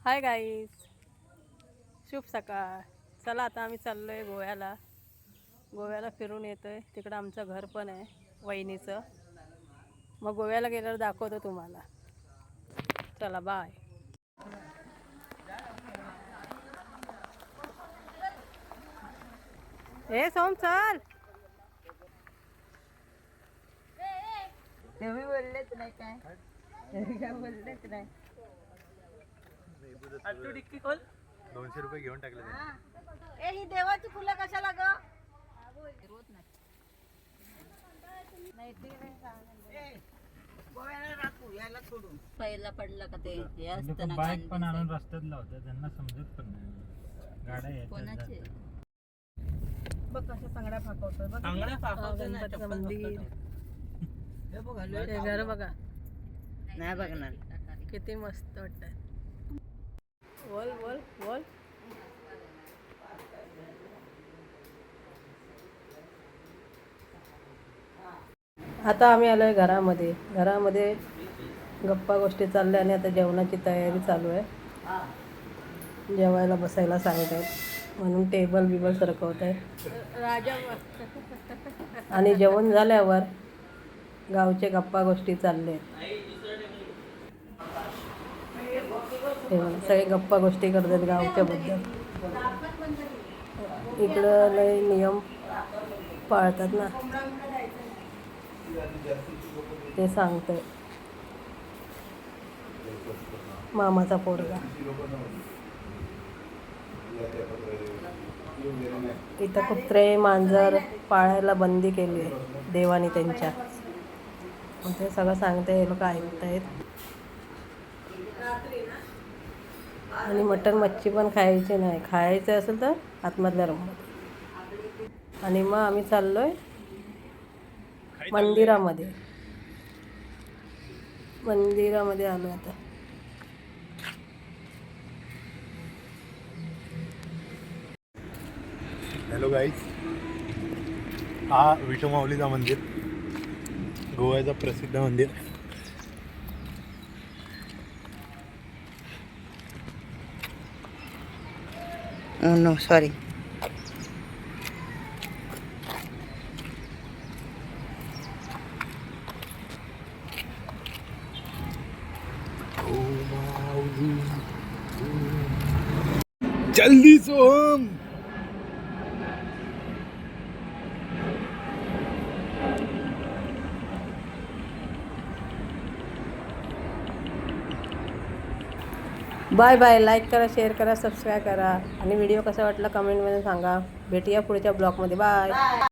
Hi guys शुभ सकाळ. चला आता आम्ही चाललो आहे गोव्याला. गोव्याला फिरून येतो आहे तिकडं आमचं घर पण आहे वहिनीचं. मग गोव्याला गेल्यावर दाखवतो तुम्हाला. चला बाय हे सोम चल. तुम्ही बोललेच नाही काय. काय बोललेच नाही. दोनशे रुपये घेऊन टाकले त्यांनी. ए ही देवाची फुलं कशाला ग? पहिला पडलं का ते? हे असतं ना बाईक पण आणून रस्त्यात लावतात त्यांना समजत पण नाही. गाड्या येतात कोणाचे? जातात. बघ कशा चांगल्या फाकवतोय बघ. हा, गणपतीचं मंदिर. ते घर बघा नाही बघणार. किती मस्त वाटतंय. बोल बोल बोल. आता आम्ही आलो आहे घरामध्ये. घरामध्ये गप्पा गोष्टी चालल्या आणि आता जेवणाची तयारी चालू आहे. जेवायला बसायला सांगत आहेत. म्हणून टेबल बिबल सरकवत आहे राजा आणि जेवण झाल्यावर गावचे गप्पा गोष्टी चालले आहेत. हे बघा, सगळे गप्पा गोष्टी करतात गावच्या बद्दल इकडं लय नियम पाळतात ना. ते सांगतंय. मामाचा पोरगा. इथं कुत्रे मांजर पाळायला बंदी केली आहे देवाने त्यांच्या. ते सगळं सांगते हे लोक ऐकतायत. आणि मटण मच्छी पण खायची नाही. खायचं असेल तर आतमधल्या रूममध्ये आणि मग आम्ही चाललोय मंदिरामध्ये. मंदिरामध्ये आलो आता. हॅलो गाईज हा विठू माऊलीचा मंदिर. गोव्याचं प्रसिद्ध मंदिर. नो सॉरी जल्दी सोहम Bye bye like करा शेअर करा सबस्क्राईब करा. आणि व्हिडिओ कसा वाटला कमेंटमध्ये सांगा. भेटूया पुढच्या ब्लॉगमध्ये बाय